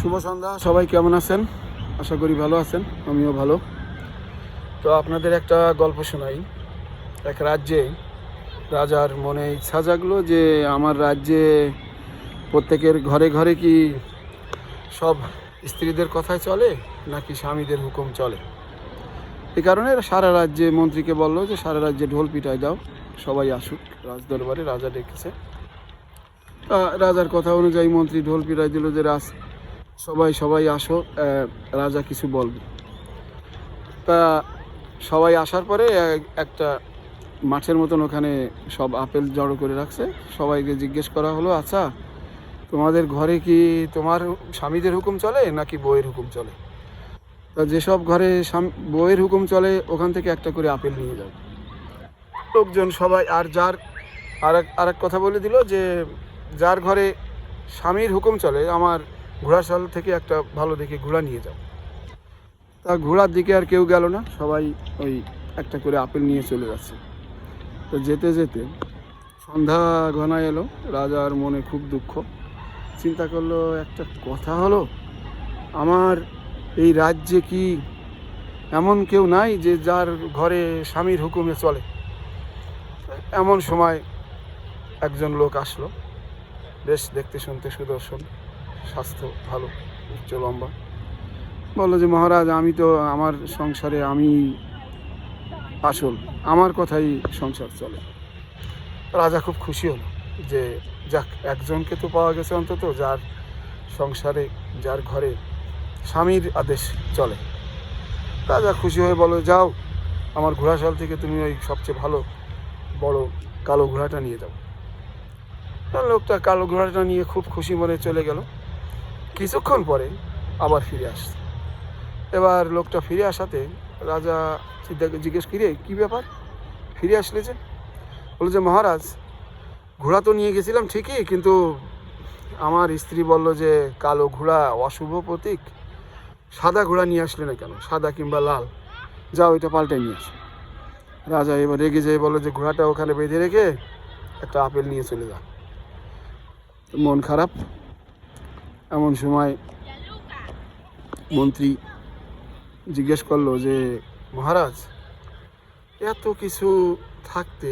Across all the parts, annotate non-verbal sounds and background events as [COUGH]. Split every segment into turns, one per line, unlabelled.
শুভ সন্ধ্যা, সবাই কেমন আছেন? আশা করি ভালো আছেন, আমিও ভালো। তো আপনাদের একটা গল্প শোনাই। এক রাজ্যে রাজার মনে ইচ্ছা জাগলো যে আমার রাজ্যে প্রত্যেকের ঘরে ঘরে কি সব স্ত্রীদের কথায় চলে, নাকি স্বামীদের হুকুম চলে? এ কারণে সারা রাজ্যে মন্ত্রীকে বলল যে, সারা রাজ্যে ঢোল পিটাই দাও, সবাই আসুক, রাজদরবারে রাজা ডেকেছে। রাজার কথা অনুযায়ী মন্ত্রী ঢোল পিটাই দিল যে, রাজ সবাই সবাই আসো রাজা কিছু বলবে। তা সবাই আসার পরে একটা মাঠের মতন ওখানে সব আপেল জড়ো করে রাখছে। সবাইকে জিজ্ঞেস করা হলো আচ্ছা তোমাদের ঘরে কি তোমার স্বামীদের হুকুম চলে নাকি বইয়ের হুকুম চলে? তা যেসব ঘরে বইয়ের হুকুম চলে, ওখান থেকে একটা করে আপেল নিয়ে যাও। লোকজন সবাই, আর যার আর এক কথা বলে দিল যে, যার ঘরে স্বামীর হুকুম চলে, আমার ঘোড়াশাল থেকে একটা ভালো দেখে ঘোড়া নিয়ে যাও। তা ঘোড়ার দিকে আর কেউ গেল না, সবাই ওই একটা করে আপেল নিয়ে চলে যাচ্ছে। তো যেতে যেতে সন্ধ্যা ঘনা এলো, রাজার মনে খুব দুঃখ। চিন্তা করল, একটা কথা হলো, আমার এই রাজ্যে কি এমন কেউ নাই যে যার ঘরে স্বামীর হুকুমে চলে? এমন সময় একজন লোক আসলো, বেশ দেখতে শুনতে সুদর্শন। স্বাস্থ্য ভালো, উচ্চ লম্বা। বলল যে, মহারাজ, আমি তো আমার সংসারে আমি আসল। আমার কথাই সংসার চলে। রাজা খুব খুশি হলো যে, যাক, একজনকে তো পাওয়া গেছে অন্তত, যার সংসারে, যার ঘরে স্বামীর আদেশ চলে। রাজা খুশি হয়ে বলো যাও, আমার ঘোড়াশাল থেকে তুমি ওই সবচেয়ে ভালো, বড় কালো ঘোড়াটা নিয়ে যাও। লোকটা কালো ঘোড়াটা নিয়ে খুব খুশি মনে চলে গেল। কিছুক্ষণ পরে আবার ফিরে আসছে। এবার লোকটা ফিরে আসাতে রাজা সিদ্ধাকে জিজ্ঞেস কিরে কী ব্যাপার? ফিরে আসলে যে? বলল যে, মহারাজ, ঘোড়া তো নিয়ে গেছিলাম ঠিকই, কিন্তু আমার স্ত্রী বলল যে, কালো ঘোড়া অশুভ প্রতীক। সাদা ঘোড়া নিয়ে আসলে না কেন? সাদা কিংবা লাল। যাও, এটা পাল্টে নিয়ে আসো। রাজা এবার রেগে যেয়ে বলল যে, ঘোড়াটা ওখানে বেঁধে রেখে একটা আপেল নিয়ে চলে যা। মন খারাপ? এমন সময় মন্ত্রী জিজ্ঞেস করল যে, মহারাজ, এত কিছু থাকতে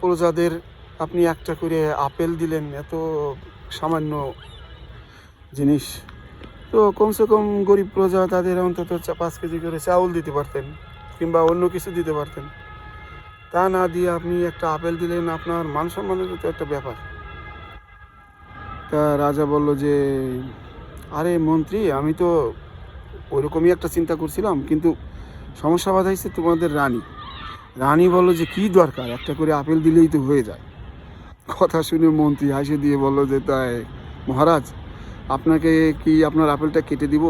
প্রজাদের আপনি একটা করে আপেল দিলেন, এত সামান্য জিনিস। তো কমসে কম গরিব প্রজা তাদের অন্তত পাঁচ কেজি করে চাউল দিতে পারতেন কিংবা অন্য কিছু দিতে পারতেন। তা না দিয়ে আপনি একটা আপেল দিলেন, আপনার মান সম্মানের তো একটা ব্যাপার। তা রাজা বলল যে, আরে মন্ত্রী, আমি তো ওইরকমই একটা চিন্তা করছিলাম, কিন্তু সমস্যা বাধাইছে তোমাদের রানী। রানী বলল যে, কি দরকার? একটা করে আপেল দিলেই তো হয়ে যায়। কথা শুনে মন্ত্রী হাসি দিয়ে বলল যে, তাই, মহারাজ, আপনাকে কি আপনার আপেলটা কেটে দিব?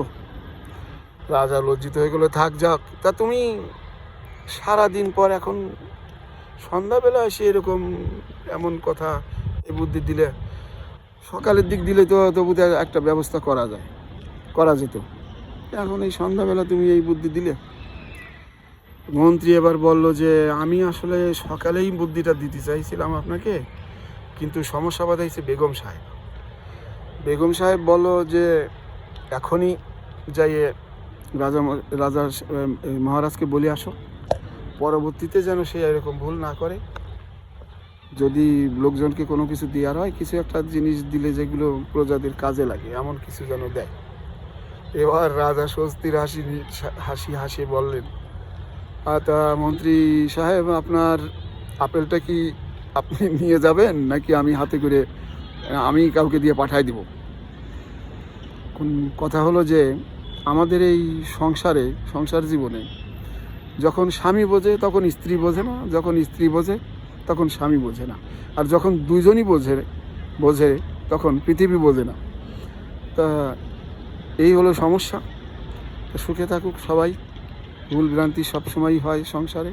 রাজা লজ্জিত হয়ে গেলো থাক, যাক, তা তুমি সারা দিন পর এখন সন্ধ্যাবেলা এসে এরকম এমন কথা এ বুদ্ধি দিলে সকালের দিক দিলে তো তবু একটা ব্যবস্থা করা যায়, করা যেত। এখন এই সন্ধ্যাবেলা তুমি এই বুদ্ধি দিলে। মন্ত্রী এবার বলল যে, আমি আসলে সকালেই বুদ্ধিটা দিতে চাইছিলাম আপনাকে, কিন্তু সমস্যা বাধাইছে বেগম সাহেব। বেগম সাহেব বলল যে, এখনই যাইয়ে রাজা ম- রাজা মহারাজকে বলে আসো। পরবর্তীতে যেন সে এরকম ভুল না করে যদি লোকজনকে কোনো কিছু দেওয়ার হয় কিছু একটা জিনিস দিলে যেগুলো প্রজাদের কাজে লাগে এমন কিছু যেন দেয়। এবার রাজা স্বস্তির হাসি হাসি হাসি বললেন "আ, তা মন্ত্রী সাহেব আপনার আপেলটা কি আপনি [LAUGHS] নিয়ে যাবেন নাকি আমি হাতে করে আমি কাউকে দিয়ে পাঠাই দিব? কোন কথা হলো যে আমাদের এই সংসারে সংসার জীবনে যখন স্বামী বোঝে তখন স্ত্রী বোঝে না যখন স্ত্রী বোঝে তখন স্বামী বোঝে না। আর যখন দুজনই বোঝে বোঝে, তখন পৃথিবী বোঝে না। তা এই হলো সমস্যা। সুখে থাকুক সবাই। ভুল ভ্রান্তি সবসময়ই হয় সংসারে।